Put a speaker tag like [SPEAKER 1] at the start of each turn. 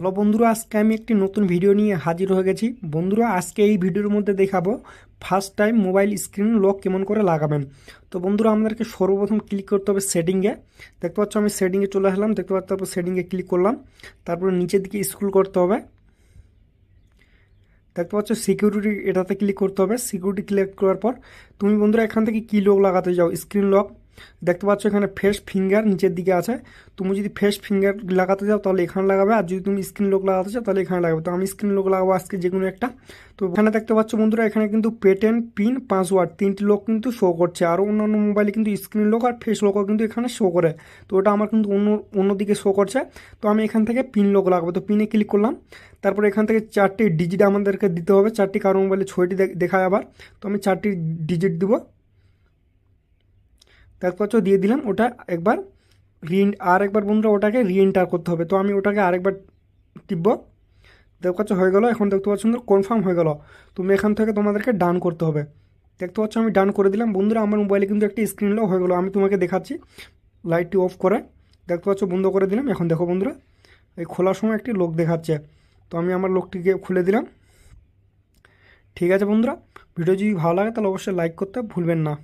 [SPEAKER 1] Hello বন্ধুরা, আজকে আমি একটি নতুন ভিডিও নিয়ে হাজির হয়ে গেছি। বন্ধুরা, আজকে এই ভিডিওর মধ্যে দেখাবো first time mobile screen lock কেমন করে লাগাবেন। তো বন্ধুরা, আমাদেরকে সর্বপ্রথম ক্লিক করতে হবে সেটিংয়ে দেখতে পাচ্ছ, আমি সেটিংয়ে চলে আসলাম। দেখতে পাচ্ছ, তারপর সেটিংয়ে ক্লিক করলাম। তারপরে নিচের দিকে স্ক্রল করতে হবে। দেখতে পাচ্ছ সিকিউরিটি এটাতে ক্লিক করতে হবে। সিকিউরিটি ক্লিক করার পর, তুমি বন্ধুরা, এখান থেকে কী লক লাগাতে যাও স্ক্রিন লক দেখতে পাচ্ছ এখানে ফেস ফিঙ্গার নিচের দিকে আছে। তুমি যদি ফেস ফিঙ্গার লাগাতে যাও তাহলে এখানে লাগাবে, আর যদি তুমি স্ক্রিন লোক লাগাতে চাও তাহলে এখানে লাগাবে। তো আমি স্ক্রিন লোক লাগাবো আজকে যে কোনো একটা। তো এখানে দেখতে পাচ্ছ বন্ধুরা, এখানে কিন্তু পেটেন পিন পাসওয়ার্ড তিনটি লোক কিন্তু শো করছে। আর অন্যান্য মোবাইলে কিন্তু স্ক্রিন লক আর ফেস লকও কিন্তু এখানে শো করে। তো ওটা আমার কিন্তু অন্য, অন্যদিকে শো করছে। তো আমি এখান থেকে পিন লোক লাগাবো। তো পিনে ক্লিক করলাম। তারপরে এখান থেকে চারটি ডিজিট আমাদেরকে দিতে হবে। চারটি কারও মোবাইলে ছয়টি দেখায় আবার। তো আমি চারটি ডিজিট দিব। তারপর তো দিয়ে দিলাম, ওটা একবার রিন আর একবার বন্ধুরা ওটাকে রিএন্টার করতে হবে। তো আমি ওটাকে আরেকবার টিপব। দেখতে পাচ্ছ, হয়ে গেল। এখন দেখতে পাচ্ছ কনফার্ম হয়ে গেল। তুমি এখান থেকে তোমাদেরকে ডান করতে হবে। দেখতে পাচ্ছ, আমি ডান করে দিলাম। বন্ধুরা, আমার মোবাইলে কিন্তু একটি স্ক্রিন লক হয়ে গেলো। আমি তোমাকে দেখাচ্ছি। লাইটটি অফ করে। দেখতে পাচ্ছ, বন্ধ করে দিলাম। এখন দেখো, বন্ধুরা, এই খোলার সময় একটি লোক দেখাচ্ছে। তো আমি আমার লোকটিকে খুলে দিলাম। ঠিক আছে, বন্ধুরা। ভিডিও যদি ভালো লাগে, তাহলে অবশ্যই লাইক করতে ভুলবেন না।